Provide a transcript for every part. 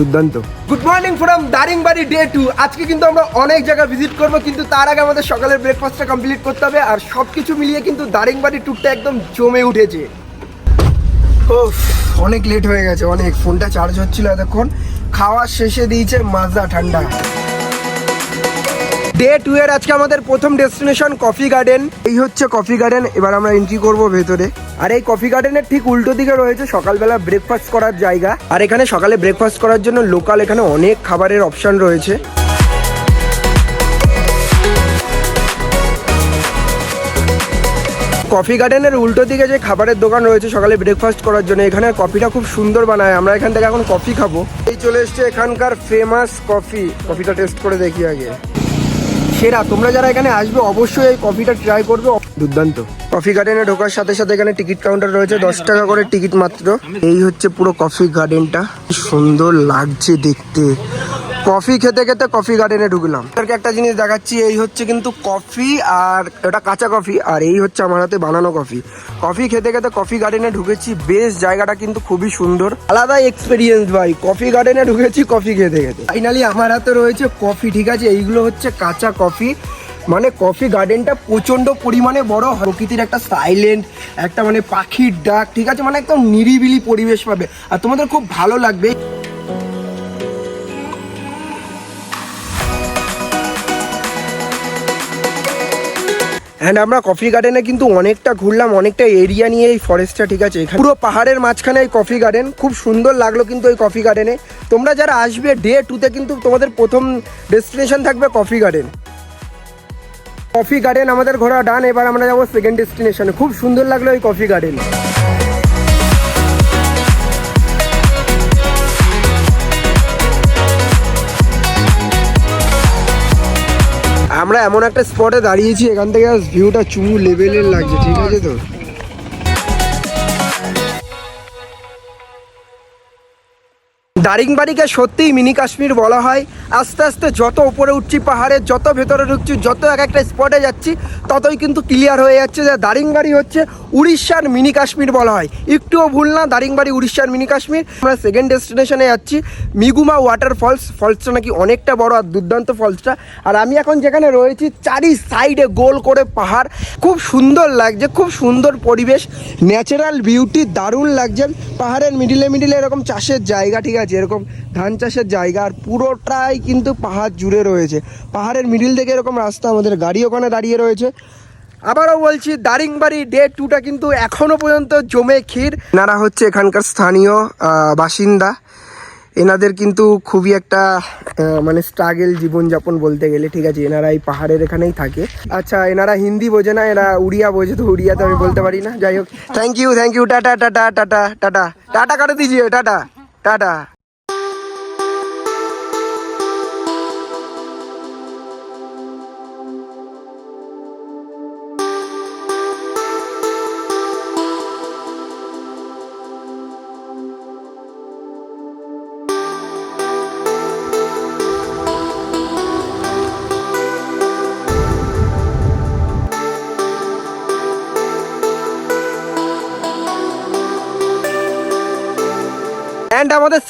দুর্দান্ত। Good morning from Daringbadi day two আজকে কিন্তু আমরা অনেক জায়গা ভিজিট করব, কিন্তু তার আগে আমাদের সকালের ব্রেকফাস্টটা কমপ্লিট করতে হবে, আর সব কিছু মিলিয়ে কিন্তু দারিংবাড়ি ট্যুরটা একদম জমে উঠেছে। ও অনেক লেট হয়ে গেছে, অনেক। ফোনটা চার্জ হচ্ছিল এতক্ষণ। খাওয়া শেষে দিয়েছে মাজা ঠান্ডা। ডে টু এর আজকে আমাদের প্রথম ডেস্টিনেশন কফি গার্ডেন এই হচ্ছে কফি গার্ডেন এবার আমরা এন্ট্রি করব ভেতরে। আর এই কফি গার্ডেনের ঠিক উল্টো দিকে রয়েছে সকালবেলা ব্রেকফাস্ট করার জায়গা। আর এখানে সকালে ব্রেকফাস্ট করার জন্য লোকাল এখানে অনেক খাবারের অপশন রয়েছে। কফি গার্ডেনের উল্টো দিকে যে খাবারের দোকান রয়েছে সকালে ব্রেকফাস্ট করার জন্য, এখানে কফিটা খুব সুন্দর বানায়। আমরা এখান থেকে এখন কফি খাব। এই চলে এসছে এখানকার ফেমাস কফি কফিটা টেস্ট করে দেখি আগে। সেরা। তোমরা যারা এখানে আসবে, অবশ্যই এই কফিটা ট্রাই করবে। দুর্দান্ত। কফি গার্ডেনে ঢোকার সাথে সাথে এখানে টিকিট কাউন্টার রয়েছে, দশ টাকা করে টিকিট মাত্র। এই হচ্ছে পুরো কফি গার্ডেনটা সুন্দর লাগছে দেখতে। কফি খেতে খেতে কফি গার্ডেনে ঢুকলাম। আপনাকে একটা জিনিস দেখাচ্ছি, এই হচ্ছে কিন্তু কফি আর এটা কাঁচা কফি, আর এই হচ্ছে আমার হাতে বানানো কফি। কফি খেতে খেতে কফি গার্ডেনে ঢুকেছি, বেশ জায়গাটা কিন্তু খুবই সুন্দর। আলাদা এক্সপিরিয়েন্স ভাই, কফি গার্ডেনে ঢুকেছি কফি খেতে খেতে। ফাইনালি আমার হাতে রয়েছে কফি, ঠিক আছে? এইগুলো হচ্ছে কাঁচা কফি। মানে কফি গার্ডেনটা প্রচণ্ড পরিমাণে বড় প্রকৃতির একটা সাইলেন্ট একটা মানে পাখির ডাক, ঠিক আছে? মানে একদম নিরিবিলি পরিবেশ পাবে। আর তোমাদের খুব ভালো লাগবে। অ্যান্ড আমরা কফি গার্ডেনে কিন্তু অনেকটা ঘুরলাম, অনেকটা এরিয়া নিয়ে এই ফরেস্টটা ঠিক আছে? পুরো পাহাড়ের মাঝখানে এই কফি গার্ডেন খুব সুন্দর লাগল কিন্তু এই কফি গার্ডেনে তোমরা যারা আসবে ডে টুতে কিন্তু তোমাদের প্রথম ডেস্টিনেশন থাকবে কফি গার্ডেন কফি গার্ডেন আমাদের ঘোরা ডান এবার আমরা যাব সেকেন্ড ডেস্টিনেশনে খুব সুন্দর লাগল এই কফি গার্ডেন আমরা এমন একটা স্পটে দাঁড়িয়েছি এখান থেকে ভিউটা চুমু লেভেলের লাগছে ঠিক আছে তো? দারিংবাড়িকে সত্যিই মিনি কাশ্মীর বলা হয়। আস্তে আস্তে যত উপরে উঠছি পাহাড়ে, যত ভেতরে ঢুকছি, যত এক একটা স্পটে যাচ্ছি, ততই কিন্তু ক্লিয়ার হয়ে যাচ্ছে যে দারিংবাড়ি হচ্ছে উড়িষ্যার মিনি কাশ্মীর বলা হয়। একটুও ভুল না, দারিংবাড়ি উড়িষ্যার মিনি কাশ্মীর। আমরা সেকেন্ড ডেস্টিনেশনে যাচ্ছি, মিগুমা ওয়াটার ফলস ফলসটা নাকি অনেকটা বড় আর দুর্দান্ত ফলসটা আর আমি এখন যেখানে রয়েছি, চারি সাইডে গোল করে পাহাড়। খুব সুন্দর লাগছে, খুব সুন্দর পরিবেশ ন্যাচারাল বিউটি দারুণ লাগছে। পাহাড়ের মিডিলে মিডিলে এরকম চাষের জায়গা, ঠিক আছে? এরকম ধান চাষের জায়গা আর পুরোটাই কিন্তু পাহাড় জুড়ে রয়েছে। পাহাড়ের মিডিল থেকে এরকম রাস্তা আমাদের গাড়ি ওখানে দাঁড়িয়ে রয়েছে। আবারও বলছি, দারিংবাড়ি ডে টুটা কিন্তু এখনও পর্যন্ত জমে ক্ষীর। এনারা হচ্ছে এখানকার স্থানীয় বাসিন্দা। এনাদের কিন্তু খুবই একটা মানে স্ট্রাগেল জীবনযাপন বলতে গেলে, ঠিক আছে? এনারা এই পাহাড়ের এখানেই থাকে। আচ্ছা এনারা হিন্দি বোঝে না, এরা উড়িয়া বোঝে, তো উড়িয়া তো আমি বলতে পারি না। যাই হোক thank you thank you tata tata tata tata tata করে দিজিয়ে টাটা tata.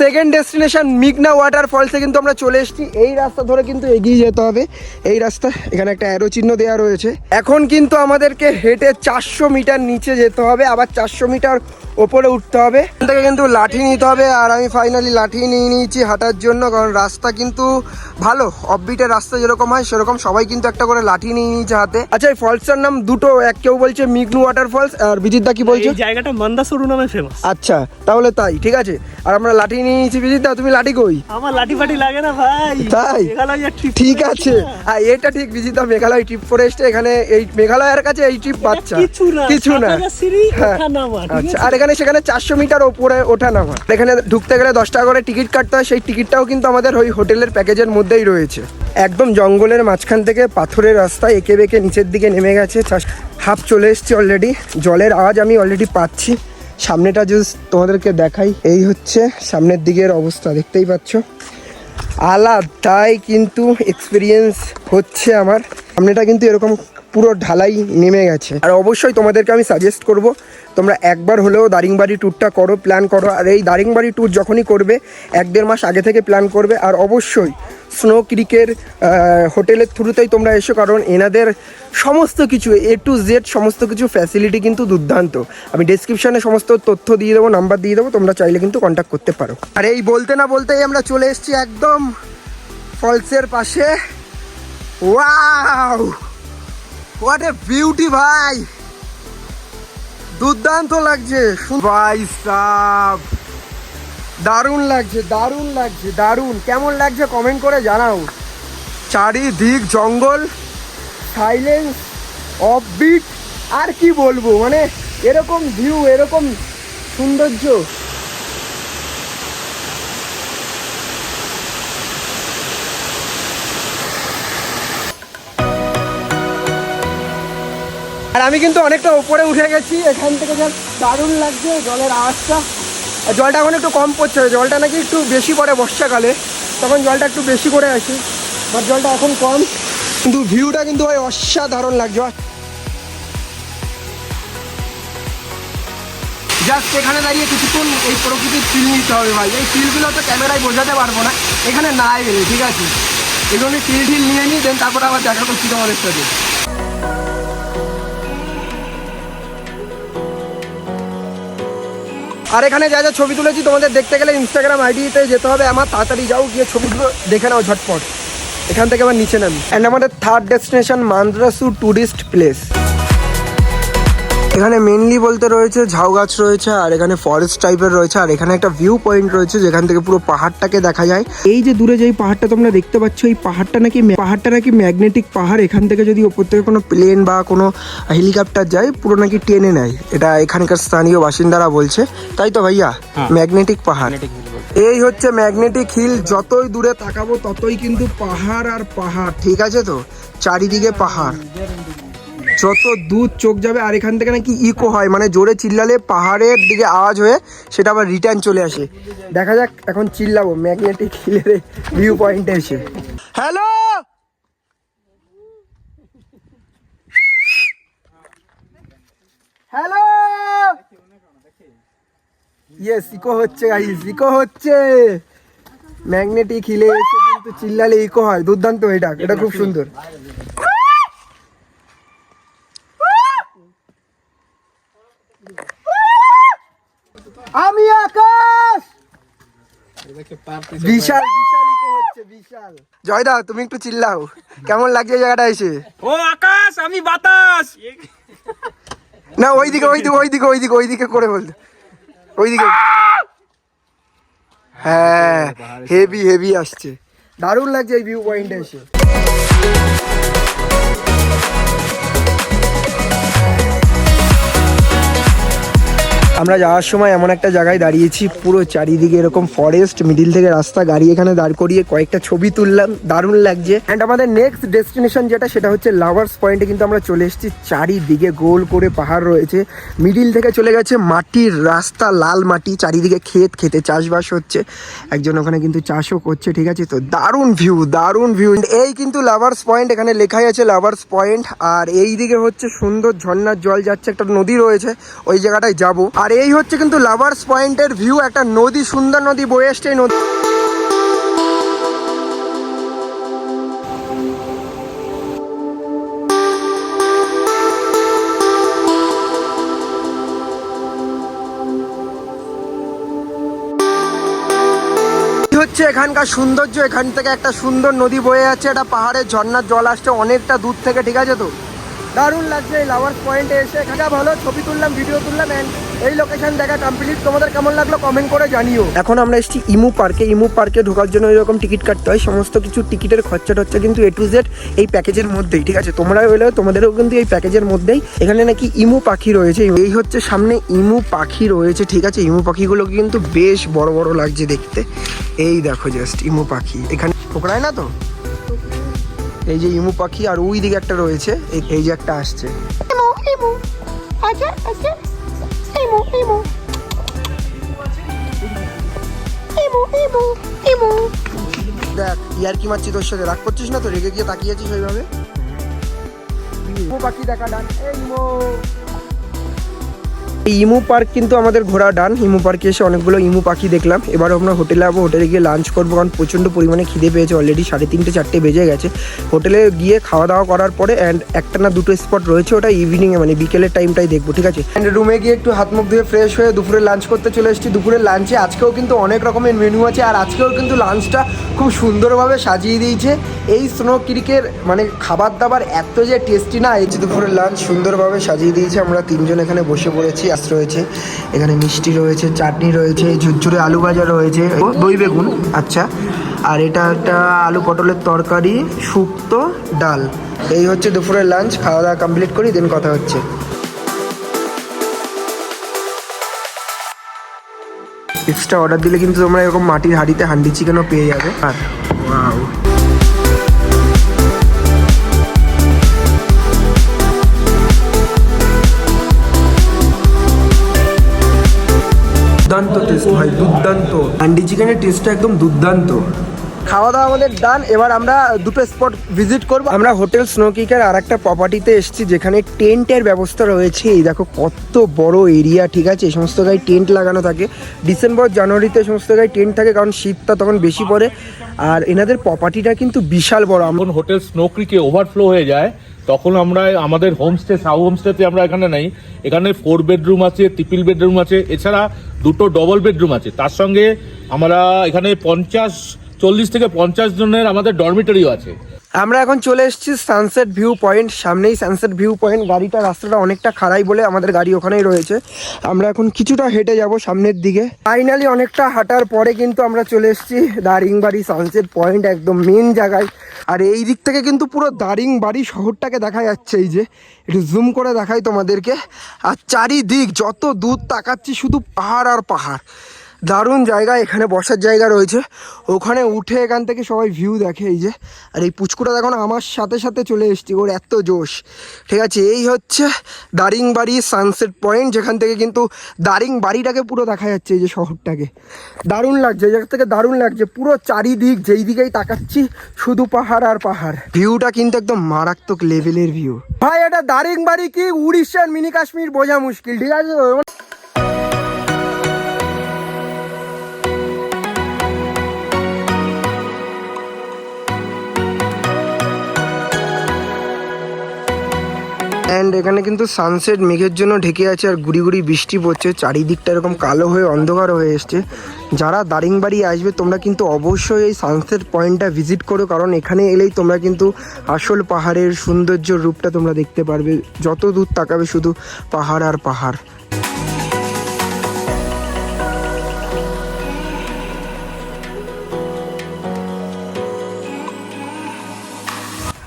Second destination Migna water ফলসে কিন্তু আমরা চলে এসেছি। এই রাস্তা ধরে কিন্তু এগিয়ে যেতে হবে। এই রাস্তা, এখানে একটা অ্যারো চিহ্ন দেওয়া রয়েছে। এখন কিন্তু আমাদেরকে হেঁটে চারশো মিটার নিচে যেতে হবে। আবার চারশো মিটার ওপরে উঠতে হবে। এখান থেকে কিন্তু লাঠি নিতে হবে আর আমি ফাইনালি লাঠি নিয়ে নিয়েছি হাঁটার জন্য কারণ রাস্তা কিন্তু ভালো অফবিটের রাস্তা যেরকম হয় সেরকম সবাই কিন্তু একটা করে লাঠি নিয়ে নিয়েছে হাতে। আচ্ছা এই ফলসটার নাম দুটো এক কেউ বলছে মিগনু ওয়াটার ফলস আর বিজিত দা কি বলছে? জায়গাটা মান্দাসরু নামে ফেমাস আচ্ছা তাহলে তাই ঠিক আছে। আর আমরা লাঠি নিয়ে নিয়েছি বিজিত দা তুমি লাঠি কই? আমার লাঠি ফাটি লাগে না ভাই তাই? ঠিক আছে। আর এটা ঠিক বিজিত দা মেঘালয় ট্রিপ করে এসছে এখানে এই মেঘালয়ের কাছে এই ট্রিপ বাচ্চা। কিছু না কিছু না। হ্যাঁ। আচ্ছা আর এখানে সেখানে চারশো মিটার ওপরে ওঠা নামা। এখানে ঢুকতে গেলে দশ টাকা করে টিকিট কাটতে হয়। সেই টিকিটটাও কিন্তু আমাদের ওই হোটেলের প্যাকেজের মধ্যেই রয়েছে। একদম জঙ্গলের মাঝখান থেকে পাথরের রাস্তা এঁকে বেঁকে নিচের দিকে নেমে গেছে। হাফ চলে এসছি অলরেডি জলের আওয়াজ আমি অলরেডি পাচ্ছি। সামনেটা জাস্ট তোমাদেরকে দেখাই, এই হচ্ছে সামনের দিকের অবস্থা, দেখতেই পাচ্ছ। আলাদাই কিন্তু এক্সপিরিয়েন্স হচ্ছে আমার। সামনেটা কিন্তু এরকম পুরো ঢালাই নেমে গেছে। আর অবশ্যই তোমাদেরকে আমি সাজেস্ট করব, তোমরা একবার হলেও দারিংবাড়ি ট্যুরটা করো প্ল্যান করো। আর এই দারিংবাড়ি ট্যুর যখনই করবে, এক দেড় মাস আগে থেকে প্ল্যান করবে। আর অবশ্যই স্নো ক্রিকের হোটেলের থ্রুতেই তোমরা এসো, কারণ এনাদের সমস্ত কিছু এ টু জেড সমস্ত কিছু ফ্যাসিলিটি কিন্তু দুর্দান্ত। আমি ডেসক্রিপশনে সমস্ত তথ্য দিয়ে দেবো নাম্বার দিয়ে দেবো, তোমরা চাইলে কিন্তু কন্ট্যাক্ট করতে পারো। আর এই বলতে না বলতেই আমরা চলে এসেছি একদম ফলসের পাশে। ওয়াও হোয়াট এ বিউটি ভাই। দুর্দান্ত লাগছে ভাই সাব। দারুণ লাগছে দারুণ লাগছে, দারুণ। কেমন লাগছে কমেন্ট করে জানাও। চারিদিক জঙ্গল সাইলেন্স অফবিট আর কি বলব মানে এরকম ভিউ এরকম সৌন্দর্য। আর আমি কিন্তু অনেকটা উপরে উঠে গেছি, এখান থেকে যা দারুণ লাগছে জলের আওয়াজটা। আর জলটা এখন একটু কম পড়ছে, জলটা নাকি একটু বেশি পড়ে বর্ষাকালে, তখন জলটা একটু বেশি করে আসে বাট জলটা এখন কম। কিন্তু ভিউটা কিন্তু ভাই অসাধারণ লাগছে জাস্ট এখানে দাঁড়িয়ে কিছুক্ষণ এই প্রকৃতির ফিল নিতে হবে, ভাই। এই ফিলগুলো তো ক্যামেরায় বোঝাতে পারব না, এখানে না গেলে ঠিক আছে? এগুলো ফিল টিল নিয়ে নিই দেন তারপরে আবার দেখা করছি তোমাদের সাথে। আর এখানে যা যা ছবি তুলেছি, তোমাদের দেখতে গেলে ইনস্টাগ্রাম আইডিতে যেতে হবে। আমার তাড়াতাড়ি যাও, গিয়ে ছবিগুলো দেখে নাও ঝটপট। এখান থেকে আবার নিচে নামি। অ্যান্ড আমাদের third destination Mandrasu tourist place এখানে মেনলি বলতে রয়েছে ঝাউ গাছ রয়েছে আর এখানে ফরেস্ট টাইপের রয়েছে আর এখানে একটা ভিউ পয়েন্ট রয়েছে যেখান থেকে পুরো পাহাড়টাকে দেখা যায়। এই যে দূরে যেই পাহাড়টা তোমরা দেখতে পাচ্ছ এই পাহাড়টা নাকি পাহাড়টা নাকি ম্যাগনেটিক পাহাড়। এখান থেকে যদি ওপর থেকে কোনো প্লেন বা কোনো হেলিকপ্টার যায় পুরো নাকি টেনে নেয়। এটা এখানকার স্থানীয় বাসিন্দারা বলছে। তাই তো ভাইয়া? ম্যাগনেটিক পাহাড়। এই হচ্ছে ম্যাগনেটিক হিল যতই দূরে তাকাবো ততই কিন্তু পাহাড় আর পাহাড়। ঠিক আছে তো? চারিদিকে পাহাড়। যত দূর চোখ যাবে আর এখান থেকে নাকি ইকো হয় মানে জোরে চিল্লালে পাহাড়ের দিকে আওয়াজ হয়ে সেটা আবার রিটার্ন চলে আসে। দেখা যাক, এখন চিল্লাবো। ম্যাগনেটিক হিলের ভিউ পয়েন্টে এসে। হ্যালো হ্যালো ইয়েস ইকো হচ্ছে গাইস ইকো হচ্ছে। ম্যাগনেটিক হিলে এসে কিন্তু চিল্লালে ইকো হয়। দুর্দান্ত এটা এটা খুব সুন্দর। আমি আকাশ! বিশাল বিশাল ইকো হচ্ছে বিশাল। জয়দা তুমি একটু চিল্লাও। কেমন লাগছে জায়গাটা এসে? ও আকাশ আমি বাতাস! না ওইদিকে ওইদিকে ওইদিকে ওইদিকে ওইদিকে করে বলতে ওইদিকে। হ্যাঁ হেভি হেভি আসছে। দারুণ লাগছে এই ভিউ পয়েন্টে এসে। আমরা যাওয়ার সময় এমন একটা জায়গায় দাঁড়িয়েছি, পুরো চারিদিকে এরকম ফরেস্ট মিডিল থেকে রাস্তা, গাড়ি এখানে দাঁড় করিয়ে কয়েকটা ছবি তুললাম, দারুণ লাগছে। অ্যান্ড আমাদের নেক্সট ডেস্টিনেশন যেটা, সেটা হচ্ছে লাভার্স পয়েন্টে কিন্তু আমরা চলে এসেছি। চারিদিকে গোল করে পাহাড় রয়েছে। মিডিল থেকে চলে গেছে মাটির রাস্তা, লাল মাটি, চারিদিকে ক্ষেত খেতে চাষবাস হচ্ছে। একজন ওখানে কিন্তু চাষও করছে, ঠিক আছে? তো দারুণ ভিউ দারুণ ভিউ এই কিন্তু লাভার্স পয়েন্ট এখানে লেখাই আছে লাভার্স পয়েন্ট আর এই দিকে হচ্ছে সুন্দর ঝর্ণার জল যাচ্ছে, একটা নদী রয়েছে, ওই জায়গাটায় যাব। আর এই হচ্ছে কিন্তু লাভার্স পয়েন্টের ভিউ একটা নদী, সুন্দর নদী বয়ে এসছে নদী। হচ্ছে এখানকার সৌন্দর্য, এখান থেকে একটা সুন্দর নদী বয়ে যাচ্ছে এটা পাহাড়ের ঝর্ণার জল আসছে, অনেকটা দূর থেকে, ঠিক আছে তো? দারুণ লাগছে এই লাভার্স পয়েন্টে এসে। এখানটা ভালো, ছবি তুললাম ভিডিও তুললাম, and এই লোকেশন দেখা কমপ্লিট তোমাদের কেমন লাগল কমেন্ট করে জানিও। এখন আমরা এসেছি ইমু পার্কে ইমু পার্কে ঢোকার জন্য এরকম টিকিট কাটতে হয়। সমস্ত কিছু টিকিটের খরচা টরচা কিন্তু এ টু জেড এই প্যাকেজের মধ্যেই, ঠিক আছে? তোমরা হলে তোমাদেরও কিন্তু এই প্যাকেজের মধ্যেই। এখানে নাকি ইমু পাখি রয়েছে। এই হচ্ছে সামনে ইমু পাখি রয়েছে, ঠিক আছে? ইমু পাখিগুলো কিন্তু বেশ বড় বড় লাগছে দেখতে। এই দেখো জাস্ট ইমু পাখি। এখানে ঠোকরায় না তো? এই যে ইমু পাখি আর ওই দিকে একটা রয়েছে এই- যে একটা আসছে। emo, emo. দেখ ইয়ার কি মারছি তোর সাথে? রাগ করছিস না তো? রেগে গিয়ে তাকিয়েছিস ওইভাবে? ইমু পাখি দেখা ডান। এই ইমো। এই ইমু পার্ক কিন্তু আমাদের ঘোরা ডান। ইমু পার্কে এসে অনেকগুলো ইমু পাখি দেখলাম। এবার আমরা হোটেলে যাব। হোটেলে গিয়ে লাঞ্চ করব কারণ প্রচণ্ড পরিমাণে খিদে পেয়েছে অলরেডি সাড়ে তিনটে, চারটে বেজে গেছে। হোটেলে গিয়ে খাওয়া দাওয়া করার পরে অ্যান্ড একটা না দুটো স্পট রয়েছে ওটা ইভিনিংয়ে মানে বিকেলের টাইমটাই দেখব, ঠিক আছে? অ্যান্ড রুমে গিয়ে একটু হাত মুখ ধুয়ে ফ্রেশ হয়ে দুপুরে লাঞ্চ করতে চলে এসেছি। দুপুরের লাঞ্চে আজকেও কিন্তু অনেক রকমের মেনু আছে আর আজকেও কিন্তু লাঞ্চটা খুব সুন্দরভাবে সাজিয়ে দিয়েছে। এই স্নো ক্রিকের মানে খাবার দাবার এত যে টেস্টি না, এই যে দুপুরের লাঞ্চ সুন্দরভাবে সাজিয়ে দিয়েছে। আমরা তিনজন এখানে বসে পড়েছি। আস রয়েছে এখানে মিষ্টি রয়েছে চাটনি রয়েছে ঝুরঝুরে আলু ভাজা রয়েছে। দই বেগুন। আচ্ছা আর এটা একটা আলু পটলের তরকারি শুক্তো ডাল। এই হচ্ছে দুপুরের লাঞ্চ খাওয়া দাওয়া কমপ্লিট করি দেন কথা হচ্ছে। এক্সট্রা অর্ডার দিলে কিন্তু তোমরা এরকম মাটির হাঁড়িতে হান্ডি চিকেনও পেয়ে যাবে। আর ওয়াও দুর্দান্ত। টেস্ট ভাই দুর্দান্ত হান্ডি চিকেনের টেস্টটা একদম দুর্দান্ত। খাওয়া দাওয়া আমাদের ডান এবার আমরা দুটো স্পট ভিজিট করব। আমরা হোটেল স্নোকিকার আর একটা প্রপার্টিতে এসেছি যেখানে টেন্টের ব্যবস্থা রয়েছে। এই দেখো কত বড় এরিয়া ঠিক আছে? এই সমস্ত গায়ে টেন্ট লাগানো থাকে। ডিসেম্বর জানুয়ারিতে এই সমস্ত গায়ে টেন্ট থাকে কারণ শীতটা তখন বেশি পড়ে। আর এনাদের প্রপার্টিটা কিন্তু বিশাল বড়। আমরা হোটেল স্নো ক্রিকে ওভারফ্লো হয়ে যায় তখন আমরা আমাদের হোমস্টে সাউ হোমস্টেতে আমরা এখানে নেই। এখানে ফোর বেডরুম আছে ট্রিপল বেডরুম আছে, এছাড়া দুটো ডবল বেডরুম আছে। তার সঙ্গে আমরা এখানে পঞ্চাশ, চল্লিশ থেকে পঞ্চাশ জনের আমাদের ডরমিটারিও আছে। আমরা এখন চলে এসেছি সানসেট ভিউ পয়েন্ট সামনেই সানসেট ভিউ পয়েন্ট গাড়িটা রাস্তাটা অনেকটা খারাই বলে আমাদের গাড়ি ওখানেই রয়েছে। আমরা এখন কিছুটা হেঁটে যাব সামনের দিকে। ফাইনালি অনেকটা হাঁটার পরে কিন্তু আমরা চলে এসেছি দারিংবাড়ি সানসেট পয়েন্ট একদম মেন জায়গায়। আর এই দিক থেকে কিন্তু পুরো দারিংবাড়ি শহরটাকে দেখা যাচ্ছে এই যে। একটু জুম করে দেখাই তোমাদেরকে। আর চারিদিক যত দূর তাকাচ্ছি শুধু পাহাড় আর পাহাড়। দারুণ জায়গা, এখানে বসার জায়গা রয়েছে। ওখানে উঠে এখান থেকে সবাই ভিউ দেখে এই যে। আর এই পুচকুটা দেখো আমার সাথে সাথে চলে এসছি, ওর এত জোশ। ঠিক আছে, এই হচ্ছে দারিংবাড়ি সানসেট পয়েন্ট যেখান থেকে কিন্তু দারিংবাড়িটাকে পুরো দেখা যাচ্ছে এই যে শহরটাকে। দারুণ লাগছে এই জায়গা থেকে দারুণ লাগছে, পুরো চারিদিক যেই দিকেই তাকাচ্ছি, শুধু পাহাড় আর পাহাড়। ভিউটা কিন্তু একদম মারাত্মক লেভেলের ভিউ ভাই, এটা দারিংবাড়ি কি উড়িষ্যার মিনি কাশ্মীর বোঝা মুশকিল, ঠিক আছে? অ্যান্ড এখানে কিন্তু সানসেট মেঘের জন্য ঢেকে আছে আর গুড়ি গুড়ি বৃষ্টি পড়ছে। চারিদিকটা এরকম কালো হয়ে, অন্ধকার হয়ে এসছে। যারা দারিংবাড়ি আসবে, তোমরা কিন্তু অবশ্যই এই সানসেট পয়েন্টটা ভিজিট করো, কারণ এখানে এলেই তোমরা কিন্তু আসল পাহাড়ের সৌন্দর্য রূপটা তোমরা দেখতে পারবে। যত দূর তাকাবে শুধু পাহাড় আর পাহাড়।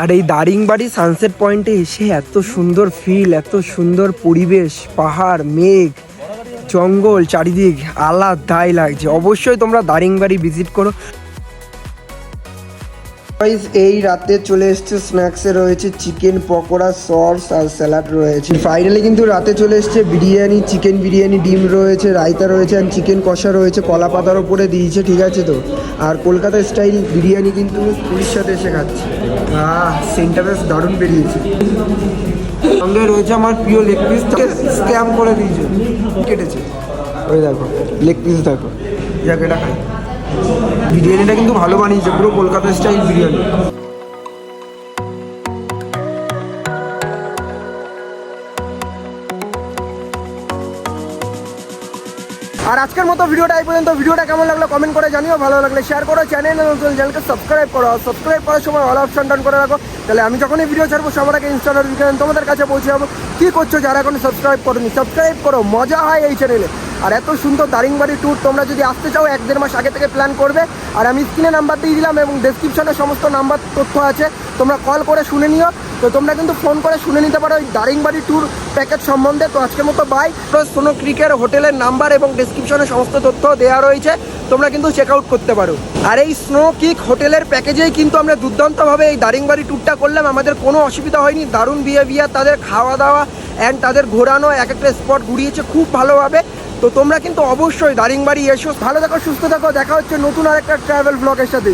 আর এই দারিংবাড়ি সানসেট পয়েন্টে এসে এত সুন্দর ফিল এত সুন্দর পরিবেশ, পাহাড়, মেঘ, জঙ্গল, চারিদিক আলাদাই লাগছে। অবশ্যই তোমরা দারিংবাড়ি ভিজিট করো। এই রাতে চলে এসছে স্ন্যাক্সে রয়েছে চিকেন পকোড়া সস আর স্যালাড রয়েছে। ফাইনালি কিন্তু রাতে চলে এসছে বিরিয়ানি চিকেন বিরিয়ানি, ডিম রয়েছে, রায়তা রয়েছে আর চিকেন কষা রয়েছে। কলা পাতার ওপরে দিয়েছে, ঠিক আছে তো? আর কলকাতা স্টাইল বিরিয়ানি কিন্তু পুরীর সাথে এসে খাচ্ছি। সেন্টটা বেশ দারুণ বেরিয়েছে। সঙ্গে রয়েছে আমার প্রিয় লেগ পিস স্ক্যাম করে দিয়েছে। কেটেছে। ওই দেখো লেগ পিস দেখো। যাকে, এটা খাই। বিরিয়ানিটা কিন্তু ভালো বানিয়েছে, পুরো কলকাতা স্টাইল বিরিয়ানি। আর আজকের মতো ভিডিওটা এই পর্যন্ত। ভিডিওটা কেমন লাগল কমেন্ট করে জানিও। ভালো লাগলে শেয়ার করো চ্যানেল চ্যানেলকে সাবস্ক্রাইব করো। সাবস্ক্রাইব করার সময় অল অপশন ডান করে রাখো। তাহলে আমি যখনই ভিডিও ছাড়বো, সবার আগে ইনস্টা নোটিফিকেশন তোমাদের কাছে পৌঁছে যাব। কী করছ যারা এখন সাবস্ক্রাইব করোনি সাবস্ক্রাইব করো। মজা হয় এই চ্যানেলে আর এত সুন্দর দারিংবাড়ি ট্যুর তোমরা যদি আসতে চাও, এক দেড় মাস আগে থেকে প্ল্যান করবে। আর আমি স্ক্রিনে নাম্বার দিয়ে দিলাম এবং ডেসক্রিপশনে সমস্ত নাম্বার তথ্য আছে। তোমরা কল করে শুনে নিও। তো তোমরা কিন্তু ফোন করে শুনে নিতে পারো ওই দারিংবাড়ি ট্যুর প্যাকেজ সম্বন্ধে। তো আজকের মতো বাই সোনো ক্রিকের হোটেলের নাম্বার এবং ডেসক্রিপশনে সমস্ত তথ্য দেওয়া রয়েছে। তোমরা কিন্তু চেক আউট করতে পারো। আর এই স্নো কিক হোটেলের প্যাকেজেই কিন্তু আমরা দুর্দান্তভাবে এই দারিংবাড়ি ট্যুরটা করলাম। আমাদের কোনো অসুবিধা হয়নি। দারুণ বিহেভিয়ার তাদের খাওয়া দাওয়া অ্যান্ড তাদের ঘোরানো এক একটা স্পট ঘুরিয়েছে খুব ভালোভাবে। তো তোমরা কিন্তু অবশ্যই দারিংবাড়ি এসো। ভালো থাকো, সুস্থ থাকো। দেখা হচ্ছে নতুন আরেকটা ট্রাভেল ব্লগের সাথে।